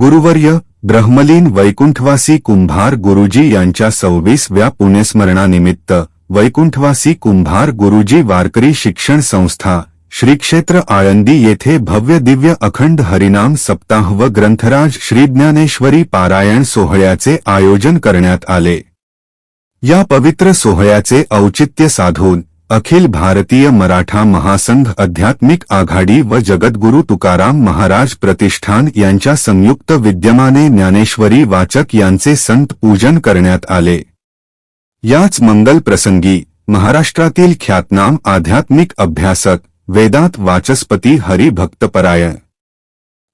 गुरुवर्य ब्रह्मलीन वैकुंठवासी कुंभार गुरुजी यांच्या सव्वीसव्या पुण्यस्मरणानिमित्त वैकुंठवासी कुंभार गुरुजी वारकरी शिक्षण संस्था श्रीक्षेत्र आळंदी येथे भव्य दिव्य अखंड हरिनाम सप्ताह व ग्रंथराज श्री ज्ञानेश्वरी पारायण सोहळ्याचे आयोजन करण्यात आले. या पवित्र सोहळ्याचे औचित्य साधून अखिल भारतीय मराठा महासंघ आध्यात्मिक आघाडी व जगद्गुरु तुकाराम महाराज प्रतिष्ठान यांच्या संयुक्त विद्यमाने ज्ञानेश्वरी वाचक यांचे संत पूजन करण्यात आले. याच मंगल प्रसंगी महाराष्ट्रातील ख्यातनाम आध्यात्मिक अभ्यासक वेदांत वाचस्पती हरिभक्तपरायण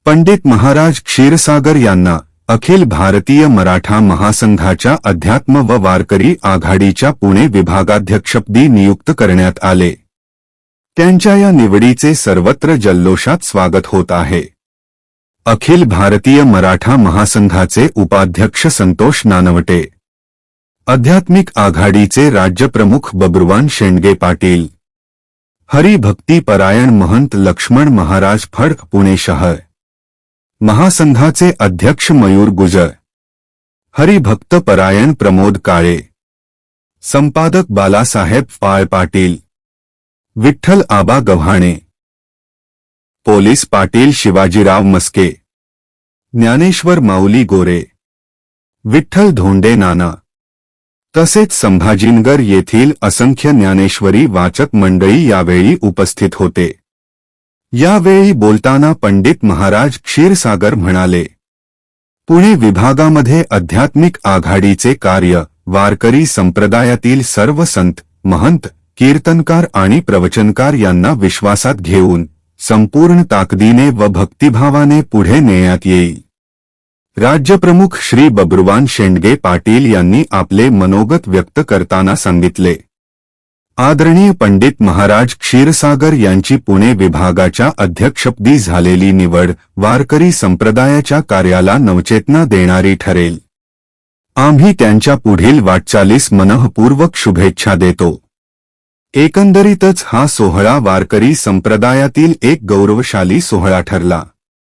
पंडित महाराज क्षीरसागर यांना अखिल भारतीय मराठा महासंघाच्या अध्यात्म व वारकरी आघाडीच्या पुणे विभागाध्यक्षपदी नियुक्त करण्यात आले. त्यांच्या या निवडीचे सर्वत्र जल्लोषात स्वागत होत आहे. अखिल भारतीय मराठा महासंघाचे उपाध्यक्ष संतोष नानवटे. आध्यात्मिक आघाडीचे राज्यप्रमुख बब्रुवान शेंडगे पाटील. हरिभक्ती परायण महंत लक्ष्मण महाराज फड पुणे शहर. महासंघाचे अध्यक्ष मयूर गुजर हरिभक्त परायण प्रमोद काळे संपादक बालासाहेब फाळ पाटील विठ्ठल आबा गव्हाणे पोलीस पाटील शिवाजीराव मस्के ज्ञानेश्वर माऊली गोरे विठ्ठल धोंडे नाना तसेच संभाजीनगर येथील असंख्य ज्ञानेश्वरी वाचक मंडळी यावेळी उपस्थित होते. यावेळी बोलताना पंडित महाराज क्षीरसागर म्हणाले पुणे विभागामध्ये आध्यात्मिक आघाडीचे कार्य वारकरी संप्रदायातील सर्व संत महंत कीर्तनकार आणि प्रवचनकार यांना विश्वासात घेऊन संपूर्ण ताकदीने व भक्तिभावाने पुढे नेण्यात येईल. राज्यप्रमुख श्री बब्रुवान शेंडगे पाटील यांनी आपले मनोगत व्यक्त करताना सांगितले आदरणीय पंडित महाराज क्षीरसागर यांची पुणे विभागाच्या अध्यक्षपदी झालेली निवड वारकरी संप्रदायाच्या कार्याला नवचेतना देणारी ठरेल. आम्ही त्यांच्या पुढील वाटचालीस मनःपूर्वक शुभेच्छा देतो. एकंदरीतच हा सोहळा वारकरी संप्रदायातील एक गौरवशाली सोहळा ठरला.